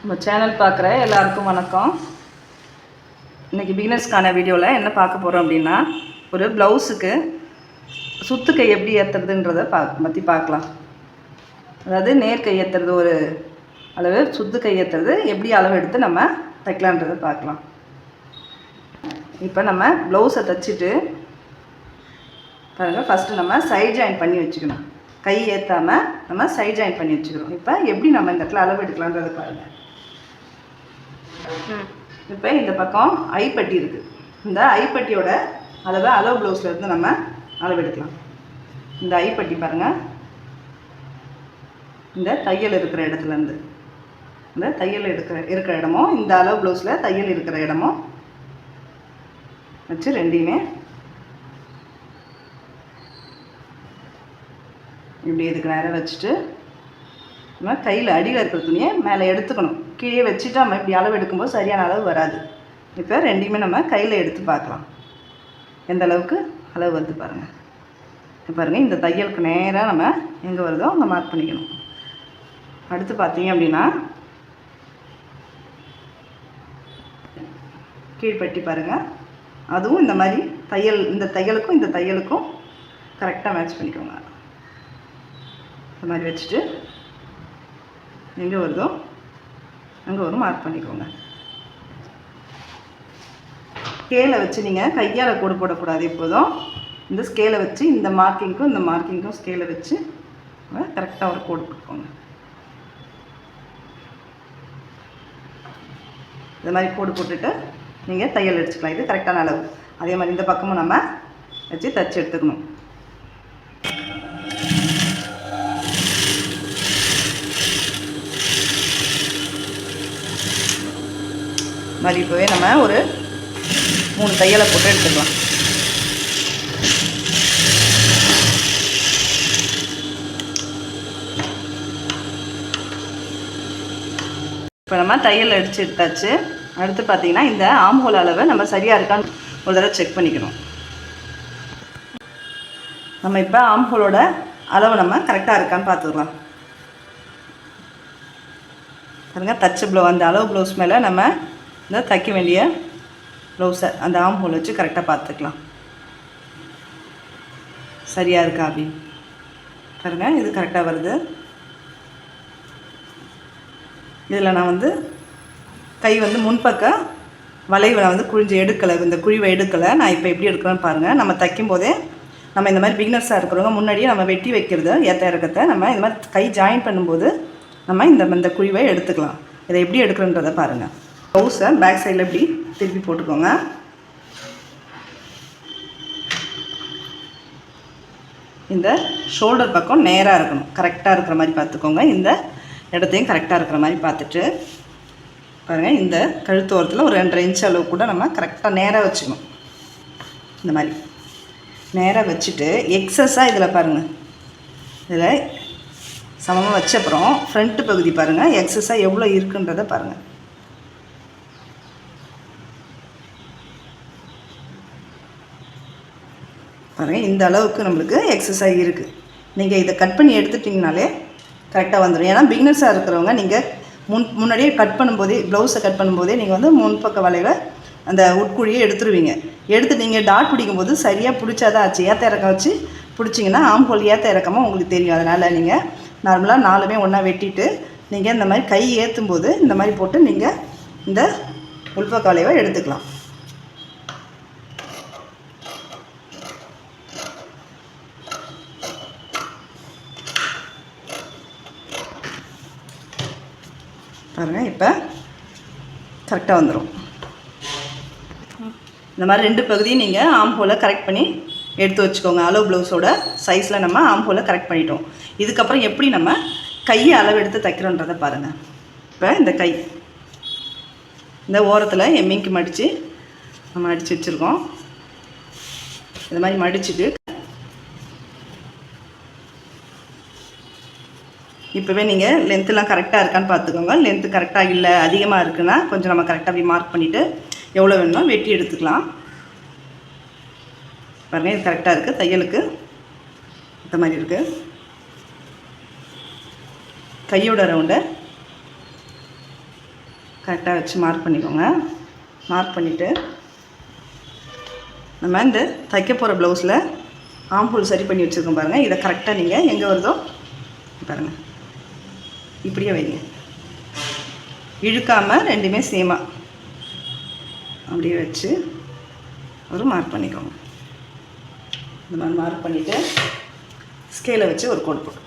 நம்ம சேனல் பார்க்குற எல்லாருக்கும் வணக்கம். இன்றைக்கி பிகினர்ஸ்க்கான வீடியோவில் என்ன பார்க்க போகிறோம் அப்படின்னா ஒரு ப்ளவுஸுக்கு சுத்துக்கை எப்படி ஏற்றுறதுன்றதை பா பற்றி பார்க்கலாம். அதாவது நேர் கை ஏற்றுறது ஒரு அளவு சுத்து கை ஏற்றுறது எப்படி அளவு எடுத்து நம்ம தைக்கலான்றதை பார்க்கலாம். இப்போ நம்ம ப்ளவுஸை தைச்சிட்டு பாருங்கள் ஃபஸ்ட்டு நம்ம சைட் ஜாயின் பண்ணி வச்சுக்கணும். கை ஏற்றாமல் நம்ம சைட் ஜாயின் பண்ணி வச்சுக்கிறோம். இப்போ எப்படி நம்ம இந்த இடத்துல அளவு எடுக்கலான்றதை பாருங்கள் இப்போ இந்த பக்கம் ஐப்பட்டி இருக்குது இந்த ஐப்பட்டியோட அளவை அளவு ப்ளவுஸில் இருந்து நம்ம அளவெடுக்கலாம். இந்த ஐப்பட்டி பாருங்கள் இந்த தையல் இருக்கிற இடத்துலேருந்து இந்த தையல் இருக்கிற இருக்கிற இடமும் இந்த அளவு ப்ளவுஸில் தையல் இருக்கிற இடமும் வச்சு ரெண்டையுமே இப்படி இதுக்கு நேரம் வச்சுட்டு நம்ம கையில் அடியில் இருக்கிற துணியை மேலே எடுத்துக்கணும். கீழே வச்சுட்டு நம்ம இப்படி அளவு எடுக்கும்போது சரியான அளவு வராது. இப்போ ரெண்டையுமே நம்ம கையில் எடுத்து பார்க்கலாம். எந்த அளவுக்கு அளவு வருது பாருங்கள் இப்போ பாருங்கள் இந்த தையலுக்கு நேராக நம்ம எங்கே வருதோ அங்கே மார்க் பண்ணிக்கணும். அடுத்து பார்த்தீங்க அப்படின்னா கீழ்பட்டி பாருங்கள் அதுவும் இந்த மாதிரி தையல் இந்த தையலுக்கும் இந்த தையலுக்கும் கரெக்டாக மேட்ச் பண்ணிக்கோங்க. இந்த மாதிரி வச்சுட்டு எங்கே வருதோ அங்கே ஒரு மார்க் பண்ணிக்கோங்க. ஸ்கேலை வச்சு நீங்கள் கையால் கோடு போடக்கூடாது எப்போதும். இந்த ஸ்கேலை வச்சு இந்த மார்க்கிங்க்கும் இந்த மார்க்கிங்க்கும் ஸ்கேலை வச்சு கரெக்டாக ஒரு கோடு போட்டுக்கோங்க இந்த மாதிரி கோடு போட்டுட்டு நீங்கள் தையல் அடிச்சுக்கலாம் இது கரெக்டான அளவு. அதே மாதிரி இந்த பக்கமும் நம்ம வச்சு தச்சு எடுத்துக்கணும். மாதிரி இப்போவே நம்ம ஒரு மூணு தையலை போட்டு எடுத்துக்கலாம். இப்போ நம்ம தையல் அடித்து எடுத்தாச்சு. அடுத்து பார்த்தீங்கன்னா இந்த ஆம்ஹோல் அளவை நம்ம சரியாக இருக்கான்னு ஒரு தடவை செக் பண்ணிக்கணும். நம்ம இப்போ ஆம்ஹோலோட அளவு நம்ம கரெக்டாக இருக்கான்னு பார்த்துக்கலாம் பாருங்கள் தச்சு ப்ளவு அந்த அளவு ப்ளவுஸ் மேலே நம்ம இந்த தைக்க வேண்டிய ப்ளவுஸை அந்த ஆம் ஹோல் வச்சு கரெக்டாக பார்த்துக்கலாம். சரியாக இருக்கா அப்படின்னு பாருங்க இது கரெக்டாக வருது. இதில் நான் வந்து கை வந்து முன்பக்கம் வளைவை நான் வந்து குழிஞ்சு எடுக்கலை இந்த குழிவை எடுக்கலை. நான் இப்போ எப்படி எடுக்கிறேன்னு பாருங்கள் நம்ம தைக்கும் போதே நம்ம இந்த மாதிரி பிகினர்ஸாக இருக்கிறவங்க முன்னாடியே நம்ம வெட்டி வைக்கிறது ஏற்ற இறக்கத்தை. நம்ம இந்த மாதிரி கை ஜாயின் பண்ணும்போது நம்ம இந்த இந்த குழிவை எடுத்துக்கலாம். இதை எப்படி எடுக்கிறன்றதை பாருங்கள் ப்ளவுஸை பேக் சைடில் இப்படி திருப்பி போட்டுக்கோங்க. இந்த ஷோல்டர் பக்கம் நேராக இருக்கணும். கரெக்டாக இருக்கிற மாதிரி பார்த்துக்கோங்க. இந்த இடத்தையும் கரெக்டாக இருக்கிற மாதிரி பார்த்துட்டு பாருங்கள் இந்த கழுத்தோரத்தில் ஒரு ரெண்டரை இன்ச் அளவு கூட நம்ம கரெக்டாக நேராக வச்சுக்கணும். இந்த மாதிரி. நேராக வச்சுட்டு எக்ஸஸாக இதில் பாருங்கள் இதில் சமமாக வச்ச அப்புறம் ஃப்ரண்ட்டு பகுதி பாருங்கள் எக்ஸஸாக எவ்வளோ இருக்குன்றதை பாருங்கள் பாருங்கள் இந்த அளவுக்கு நம்மளுக்கு எக்ஸசைஸ் இருக்குது நீங்கள் இதை கட் பண்ணி எடுத்துட்டிங்கனாலே கரெக்டாக வந்துடும் ஏன்னா பிகினர்ஸாக இருக்கிறவங்க நீங்கள் முன் முன்னாடியே கட் பண்ணும்போதே ப்ளவுஸை கட் பண்ணும்போதே நீங்கள் வந்து முன்பக்க வளைவை அந்த உட்குழியை எடுத்துருவீங்க. எடுத்து நீங்கள் டாட் பிடிக்கும்போது சரியாக பிடிச்சாதான் ஆச்சு. ஏற்ற இறக்கம் வச்சு பிடிச்சிங்கன்னா ஆம்ஹோல் ஏற்ற இறக்கமாக உங்களுக்கு தெரியும். அதனால் நீங்கள் நார்மலாக நாலுமே ஒன்றா வெட்டிட்டு நீங்கள் இந்த மாதிரி கை ஏற்றும் போது இந்த மாதிரி போட்டு நீங்கள் இந்த உள்பக்க வளைவை எடுத்துக்கலாம். பாருங்கள் இப்போ கரெக்டாக வந்துடும் இந்த மாதிரி ரெண்டு பகுதியும் நீங்கள் ஆம்ஹோலை கரெக்ட் பண்ணி எடுத்து வச்சுக்கோங்க. அளவு ப்ளவுஸோட சைஸில் நம்ம ஆம்ஹோலை கரெக்ட் பண்ணிட்டோம். இதுக்கப்புறம் எப்படி நம்ம கையை அளவு எடுத்து தைக்கிறோன்றதை பாருங்கள் இப்போ இந்த கை. இந்த ஓரத்தில் எம்மிங்க்கு மடித்து நம்ம அடித்து வச்சுருக்கோம். இந்த மாதிரி மடிச்சுட்டு இப்போவே நீங்கள் லென்த்துலாம் கரெக்டாக இருக்கான்னு பார்த்துக்கோங்க லென்த்து கரெக்டாக இல்லை அதிகமாக இருக்குன்னா கொஞ்சம் நம்ம கரெக்டாக அப்படி மார்க் பண்ணிவிட்டு எவ்வளோ வேணுமோ வெட்டி எடுத்துக்கலாம். பாருங்கள் இது கரெக்டாக இருக்குது தையலுக்கு இந்த மாதிரி இருக்குது கையோட ரவுண்டை கரெக்டாக வச்சு மார்க் பண்ணிக்கோங்க. மார்க் பண்ணிவிட்டு நம்ம இந்த தைக்க போகிற ப்ளவுஸில் ஆம்பூல் சரி பண்ணி வச்சுருக்கோம் பாருங்கள் இதை கரெக்டாக நீங்கள் எங்கே வருதோ பாருங்கள் இப்படியே வைங்க. இழுக்காமல் ரெண்டுமே சேமாக அப்படியே வச்சு ஒரு மார்க் பண்ணிக்கோங்க. இந்த மாதிரி மார்க் பண்ணிவிட்டு ஸ்கேலை வச்சு ஒரு கோடு போட்டுக்கோங்க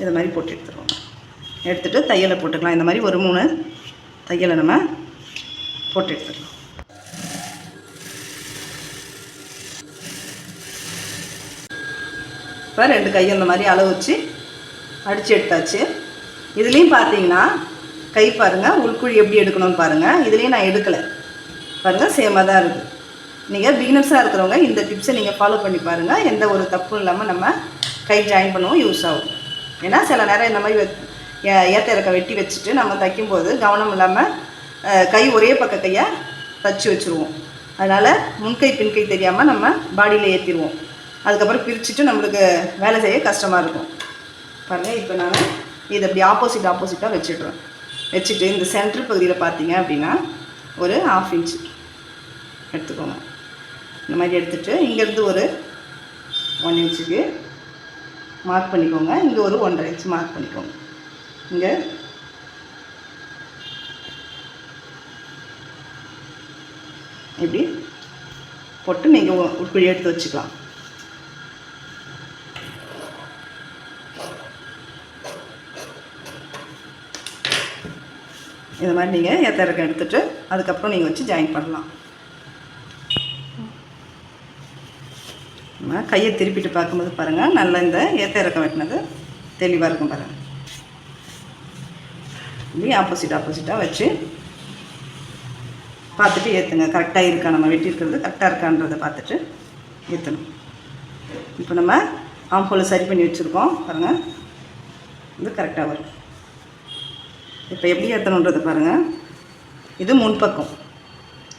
இதை மாதிரி போட்டு எடுத்துருவோம் எடுத்துகிட்டு தையலை போட்டுக்கலாம். இந்த மாதிரி ஒரு மூணு தையலை நம்ம போட்டு எடுத்துடலாம் இப்போ ரெண்டு கையும் இந்த மாதிரி அளவு வச்சு அடித்து எடுத்தாச்சு. இதுலேயும் பார்த்தீங்கன்னா கை பாருங்கள் உள்குழி எப்படி எடுக்கணும்னு பாருங்கள் இதுலேயும் நான் எடுக்கலை. பாருங்கள் சேமாக தான் இருக்குது நீங்கள் பிகினர்ஸாக இருக்கிறவங்க இந்த டிப்ஸை நீங்கள் ஃபாலோ பண்ணி பாருங்கள் எந்த ஒரு தப்பும் இல்லாமல் நம்ம கை ஜாயின் பண்ணவும் யூஸ் ஆகும். ஏன்னா சில நேரம் இந்த மாதிரி ஏற்ற ஏ- இறக்க வெட்டி வச்சுட்டு நம்ம தைக்கும்போது கவனம் இல்லாமல் கை ஒரே பக்க கையை தச்சு வச்சுருவோம். அதனால் முன்கை பின்கை தெரியாமல் நம்ம பாடியில் ஏற்றிடுவோம் அதுக்கப்புறம் பிரிச்சுட்டு நம்மளுக்கு வேலை செய்ய கஷ்டமாக இருக்கும். பாருங்கள் இப்போ நான் இதை அப்படி ஆப்போசிட் ஆப்போசிட்டாக வச்சுடுறேன். வச்சுட்டு இந்த சென்ட்ரல் பகுதியில் பார்த்தீங்க அப்படின்னா ஒரு ஆஃப் இன்ச் எடுத்துக்கோங்க. இந்த மாதிரி எடுத்துட்டு இங்கேருந்து ஒரு ஒன் இன்ச்சுக்கு மார்க் பண்ணிக்கோங்க. இங்கே ஒரு ஒன்றரை இன்ச் மார்க் பண்ணிக்கோங்க. இங்கே இப்படி போட்டு நீங்கள் உட்குழி எடுத்து வச்சுக்கலாம். இந்த மாதிரி நீங்கள் ஏத்த இறக்கம் எடுத்துட்டு அதுக்கப்புறம் நீங்கள் வச்சு ஜாயின் பண்ணலாம். நம்ம கையை திருப்பிட்டு பார்க்கும்போது பாருங்கள் நல்லா இந்த ஏத்த இறக்கம் வெட்டினது தெளிவாக இருக்கும் பாருங்கள் இப்படி ஆப்போசிட் ஆப்போசிட்டாக வச்சு பார்த்துட்டு ஏற்றுங்க கரெக்டாக இருக்கா? நம்ம வெட்டியிருக்கிறது கரெக்டாக இருக்கான்றதை பார்த்துட்டு ஏற்றணும் இப்போ நம்ம ஆம்போலை சரி பண்ணி வச்சுருக்கோம். பாருங்கள் இது கரெக்டாக வரும். இப்போ எப்படி ஏற்றணுன்றது பாருங்கள் இது முன்பக்கம்.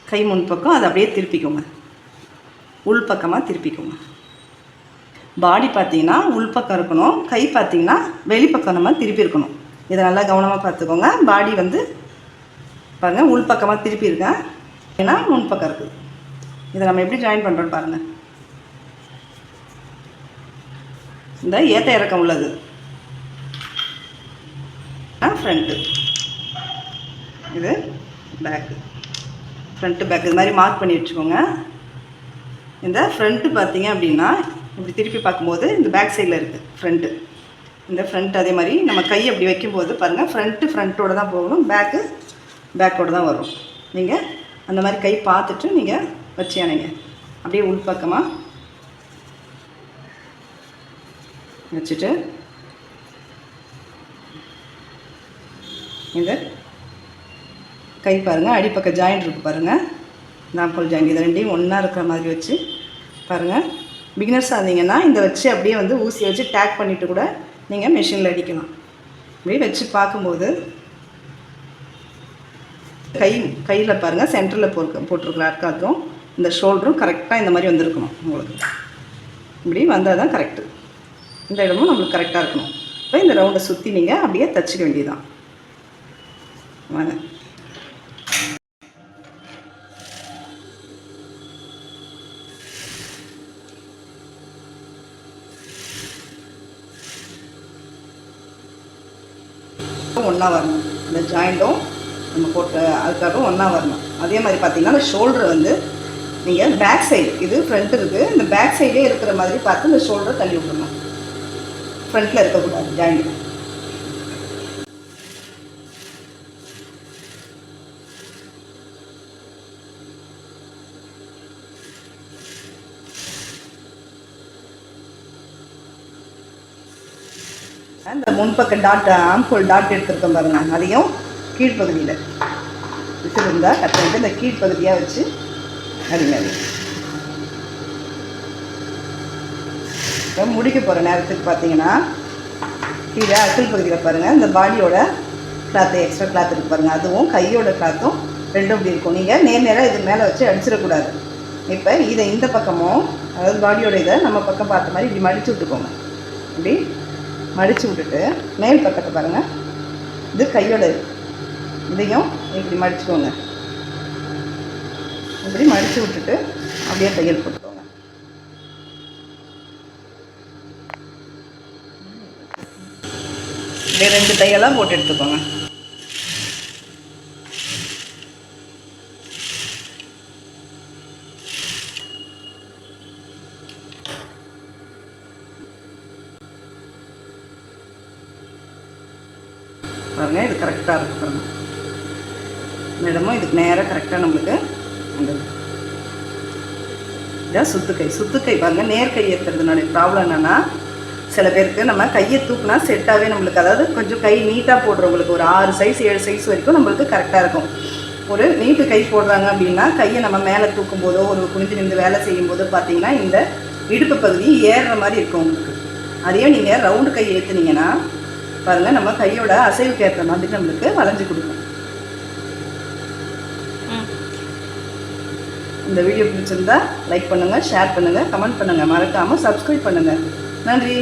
கை முன்பக்கம் அதை அப்படியே திருப்பிக்கோங்க. உள்பக்கமாக திருப்பிக்கோங்க. பாடி பார்த்தீங்கன்னா உள்பக்கம் இருக்கணும் கை பார்த்தீங்கன்னா வெளிப்பக்கம் நம்ம திருப்பி இருக்கணும் இதை நல்லா கவனமாக பார்த்துக்கோங்க. பாடி வந்து பாருங்கள் உள்பக்கமாக திருப்பி இருக்கேன் ஏன்னா முன்பக்கம் இருக்குது இதை நம்ம எப்படி ஜாயின் பண்ணுறோன்னு பாருங்கள் இந்த ஏற்ற இறக்கம் உள்ளது. ஃப்ரண்ட்டு இது பேக்கு ஃப்ரண்ட்டு பேக் இது மாதிரி மார்க் பண்ணி வச்சுக்கோங்க. இந்த ஃப்ரண்ட்டு பார்த்தீங்க அப்படின்னா இப்படி திருப்பி பார்க்கும்போது இந்த பேக் சைடில் இருக்குது ஃப்ரண்ட்டு இந்த ஃப்ரண்ட் அதே மாதிரி நம்ம கை அப்படி வைக்கும்போது பாருங்கள் ஃப்ரண்ட்டு ஃப்ரண்ட்டோட தான் போகணும் பேக்கு பேக்கோடு தான் வரும். நீங்கள் அந்த மாதிரி கை பார்த்துட்டு நீங்கள் வச்சு அணைங்க. அப்படியே உள்பக்கமாக வச்சுட்டு இந்த கை பாருங்கள் அடிப்பக்க ஜாயிண்ட் இருக்குது பாருங்கள் நாம்பல் ஜாயிண்ட் இது ரெண்டையும் ஒன்றா இருக்கிற மாதிரி வச்சு பாருங்கள் பிகினர்ஸாக இருந்தீங்கன்னா இந்த வச்சு அப்படியே வந்து ஊசியை வச்சு டேக் பண்ணிவிட்டு கூட நீங்கள் மிஷினில் அடிக்கலாம். இப்படி வச்சு பார்க்கும்போது கை கையில் பாருங்கள் சென்டரில் போட்டு போட்டிருக்கிற அர்க்காத்தும் இந்த ஷோல்டரும் கரெக்டாக இந்த மாதிரி வந்திருக்கணும் உங்களுக்கு. இப்படி வந்தால் தான் கரெக்டு இந்த இடமும் நம்மளுக்கு கரெக்டாக இருக்கணும். இப்போ இந்த ரவுண்டை சுற்றி நீங்கள் அப்படியே தச்சுக்க வேண்டியதுதான். வாங்க. ஒன்றா வரணும். இந்த ஜாயிண்ட்டும் நம்ம போட்ட அதுக்காகவும் ஒன்றா வரணும். அதே மாதிரி பார்த்தீங்கன்னா அந்த ஷோல்டர் வந்து நீங்கள் பேக் சைடு இது ஃப்ரண்ட் இருக்குது இந்த பேக் சைடே இருக்கிற மாதிரி பார்த்து இந்த ஷோல்டரை தள்ளி விடணும் ஃப்ரண்ட்டில் இருக்கக்கூடாது ஜாயிண்ட் இந்த முன்பக்க டாட் ஆம்பூல் டாட் எடுத்துருக்கோம் பாருங்க. அதையும் கீழ்ப்பகுதியில் விசிறிருந்தா கட் பண்ணிட்டு இந்த கீழ்ப்பகுதியாக வச்சு அடிங்க இப்போ முடிக்க போகிற நேரத்துக்கு பார்த்தீங்கன்னா கீழே அசல் பகுதியில் பாருங்கள் இந்த பாடியோட கிளாத்து எக்ஸ்ட்ரா கிளாத் இருக்கு பாருங்கள் அதுவும் கையோட கிளாத்தும் ரெண்டும் இப்படி இருக்கும். நீங்கள் நேர் நேராக இது மேலே வச்சு அடிச்சிடக்கூடாது. இப்போ இதை இந்த பக்கமும் அதாவது பாடியோட இதை நம்ம பக்கம் பார்த்த மாதிரி இப்படி மடித்து விட்டுக்கோங்க. இப்படி மடித்து விட்டுட்டு மேல் பக்கத்தை பாருங்கள் இது கையோட இதையும் இப்படி மடிச்சுக்கோங்க. இப்படி மடித்து விட்டுட்டு அப்படியே தையல் போட்டுக்கோங்க. இப்படியே ரெண்டு தையெல்லாம் போட்டு எடுத்துக்கோங்க பாருங்க இது கரெக்டாக இருக்கு மேடமும் இதுக்கு நேராக கரெக்டாக நம்மளுக்கு வந்துடும் இதான் சுத்துக்கை சுத்துக்கை பாருங்க. நேர்கை ஏற்றுறதுனால ப்ராப்ளம் என்னென்னா சில பேருக்கு நம்ம கையை தூக்குனா செட்டாகவே நம்மளுக்கு அதாவது கொஞ்சம் கை நீட்டாக போடுறவங்களுக்கு ஒரு ஆறு சைஸ் ஏழு சைஸ் வரைக்கும் நம்மளுக்கு கரெக்டாக இருக்கும். ஒரு நீட்டு கை போடுறாங்க அப்படின்னா கையை நம்ம மேலே தூக்கும் போதோ ஒரு குனிஞ்சு நின்று வேலை செய்யும் போதோ பார்த்தீங்கன்னா இந்த இடுப்பு பகுதி ஏறுற மாதிரி இருக்கும் உங்களுக்கு. அதையே நீங்கள் ரவுண்டு கை ஏற்றுனீங்கன்னா பாருங்கள் நம்ம கையோட அசைவுக்கு ஏற்ற மாதிரி நம்மளுக்கு வளைஞ்சு கொடுக்கும். இந்த வீடியோ பிடிச்சிருந்தா லைக் பண்ணுங்கள் ஷேர் பண்ணுங்கள் கமெண்ட் பண்ணுங்கள் மறக்காமல் சப்ஸ்கிரைப் பண்ணுங்கள் நன்றி.